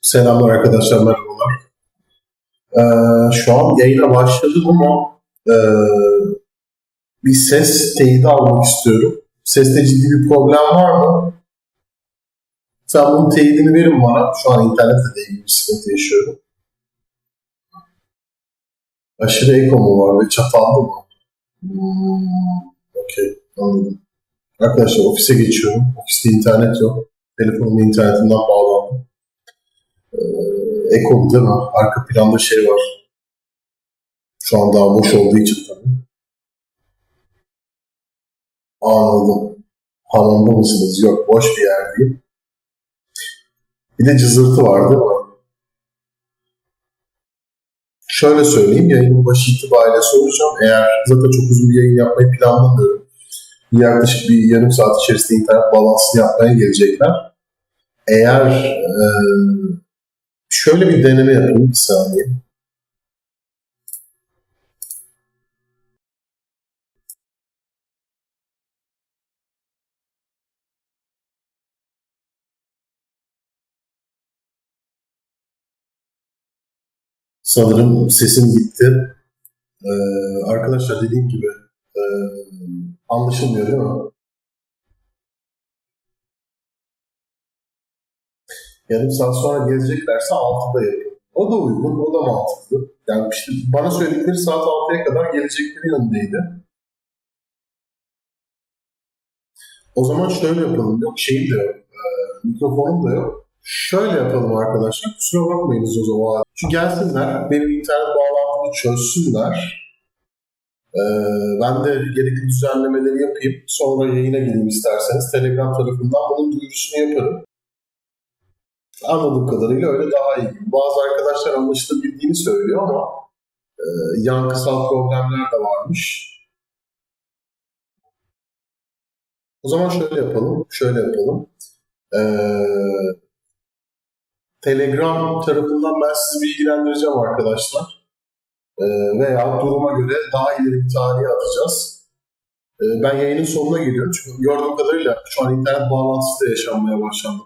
Selamlar arkadaşlar, merhabalar. Ee, şu an yayına başladım ama e, bir ses teyidi almak istiyorum. Seste ciddi bir problem var mı? Sen bunun teyidini verin bana. Şu an internette de ilgili bir sıkıntı yaşıyorum. Aşırı eko mu var ve çatallı mı? Hmm, Okey, anladım. Arkadaşlar ofise geçiyorum. Ofiste internet yok. Telefonumun internetinden bağlandım. Ee, Eko değil mi? Arka planda şey var. Şu an daha boş olduğu için tabii. Anladım. Hamamda mısınız? Yok, boş bir yer değil. Bir de cızırtı var değil mi? Şöyle söyleyeyim, yayının başı itibariyle soracağım. Eğer zaten çok uzun bir yayın yapmayı planlamıyorum. Yaklaşık bir yarım saat içerisinde internet bağlantısını yapmaya gelecekler. Eğer e, şöyle bir deneme yapayım bir saniye. Sanırım sesim gitti. Ee, arkadaşlar dediğim gibi e, anlaşılmıyor değil mi? Yarım saat sonra geleceklerse 6'da yapın. O da uygun, o da mantıklı. Yani işte bana söyledikleri saat 6'ya kadar gelecekleri yönündeydi. O zaman şöyle yapalım. Yok şeyim de yok. e, mikrofonum da yok. Şöyle yapalım arkadaşlar. Kusura bakmayınız o zaman. Şu gelsinler, benim internet bağlantımı çözsünler. Ee, ben de gerekli düzenlemeleri yapayım. Sonra yayına gireyim isterseniz. Telegram tarafından bunun duyurusunu yaparım. Anladığım kadarıyla öyle daha iyi. Bazı arkadaşlar anlaşılabildiğini söylüyor ama e, yankısal problemler de varmış. O zaman şöyle yapalım. Şöyle yapalım. Ee, Telegram tarafından ben sizi bilgilendireceğim arkadaşlar. Ee, veya duruma göre daha ileri bir tarihe atacağız. Ee, ben yayının sonuna geliyorum çünkü gördüğüm kadarıyla şu an internet bağlantısı da yaşanmaya başlandı.